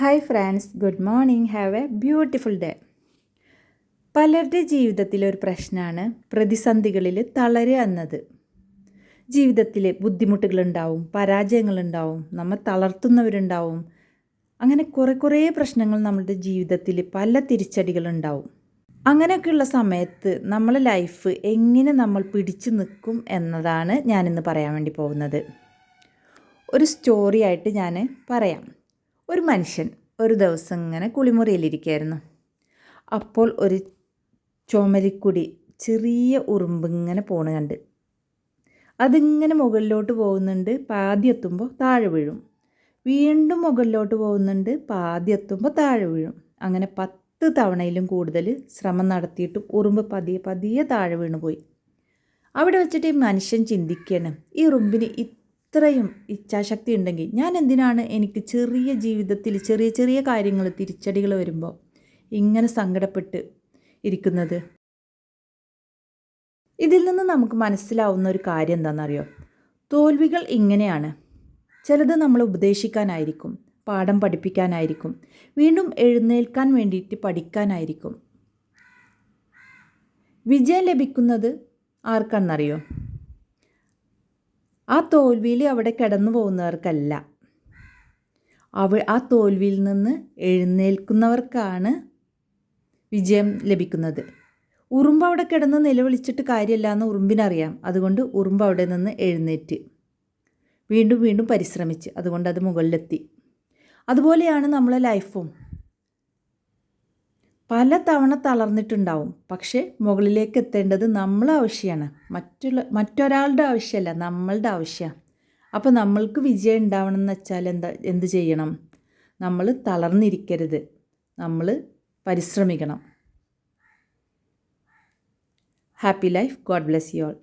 Hi friends good morning have a beautiful day പലരുടെ ജീവിതത്തിലെ ഒരു പ്രശ്നമാണ് പ്രതിസന്ധികളിൽ തളരുക എന്നത്. ജീവിതത്തിൽ ബുദ്ധിമുട്ടുകളുണ്ടാവും പരാജയങ്ങളുണ്ടാവും നമ്മൾ തളർത്തുന്നവരുണ്ടാവും. അങ്ങനെ കുറേ കുറേ പ്രശ്നങ്ങൾ നമ്മളുടെ ജീവിതത്തിൽ പല തിരിച്ചടികളുണ്ടാവും. അങ്ങനെയൊക്കെയുള്ള സമയത്ത് നമ്മളെ ലൈഫ് എങ്ങനെ നമ്മൾ പിടിച്ചു നിൽക്കും എന്നതാണ് ഞാനിന്ന് പറയാൻ വേണ്ടി പോകുന്നത്. ഒരു സ്റ്റോറിയായിട്ട് ഞാൻ പറയാം. ഒരു മനുഷ്യൻ ഒരു ദിവസം ഇങ്ങനെ കുളിമുറിയിലിരിക്കുകയായിരുന്നു അപ്പോൾ ഒരു ചുമരിക്കുടി ചെറിയ ഉറുമ്പ് ഇങ്ങനെ പോണ കണ്ട്. അതിങ്ങനെ മുകളിലോട്ട് പോകുന്നുണ്ട് പാതി എത്തുമ്പോൾ താഴെ വീഴും. വീണ്ടും മുകളിലോട്ട് പോകുന്നുണ്ട് പാതി എത്തുമ്പോൾ താഴെ വീഴും. അങ്ങനെ പത്ത് തവണയിലും കൂടുതൽ ശ്രമം നടത്തിയിട്ടും ഉറുമ്പ് പതിയെ പതിയെ താഴെ വീണുപോയി. അവിടെ വെച്ചിട്ട് ഈ മനുഷ്യൻ ചിന്തിക്കുകയാണ് ഈ ഉറുമ്പിന് ഇത്രയും ഇച്ഛാശക്തി ഉണ്ടെങ്കിൽ ഞാൻ എന്തിനാണ് എനിക്ക് ചെറിയ ജീവിതത്തിൽ ചെറിയ ചെറിയ കാര്യങ്ങൾ തിരിച്ചടികൾ വരുമ്പോൾ ഇങ്ങനെ സങ്കടപ്പെട്ട് ഇരിക്കുന്നത്? ഇതിൽ നിന്ന് നമുക്ക് മനസ്സിലാവുന്ന ഒരു കാര്യം എന്താണെന്നറിയോ? തോൽവികൾ ഇങ്ങനെയാണ്. ചിലത് നമ്മൾ ഉപദേശിക്കാനായിരിക്കും പാഠം പഠിപ്പിക്കാനായിരിക്കും വീണ്ടും എഴുന്നേൽക്കാൻ വേണ്ടിയിട്ട് പഠിക്കാനായിരിക്കും. വിജയം ലഭിക്കുന്നത് ആർക്കാണെന്നറിയോ? ആ തോൽവിയിൽ അവിടെ കിടന്നു പോകുന്നവർക്കല്ല. അവ ആ തോൽവിയിൽ നിന്ന് എഴുന്നേൽക്കുന്നവർക്കാണ് വിജയം ലഭിക്കുന്നത്. ഉറുമ്പ് അവിടെ കിടന്ന് നിലവിളിച്ചിട്ട് കാര്യമില്ല എന്ന് ഉറുമ്പിനറിയാം. അതുകൊണ്ട് ഉറുമ്പ് അവിടെ നിന്ന് എഴുന്നേറ്റ് വീണ്ടും വീണ്ടും പരിശ്രമിച്ച് അതുകൊണ്ട് അത് മുകളിലെത്തി. അതുപോലെയാണ് നമ്മളെ ലൈഫും പല തവണ തളർന്നിട്ടുണ്ടാവും. പക്ഷേ മുകളിലേക്ക് എത്തേണ്ടത് നമ്മളെ ആവശ്യമാണ് മറ്റുള്ള മറ്റൊരാളുടെ ആവശ്യമല്ല നമ്മളുടെ ആവശ്യമാണ് അപ്പോൾ നമ്മൾക്ക് വിജയം ഉണ്ടാവണം എന്ന് വെച്ചാൽ എന്താ എന്ത് ചെയ്യണം? നമ്മൾ തളർന്നിരിക്കരുത്. നമ്മൾ പരിശ്രമിക്കണം. Happy life God bless you all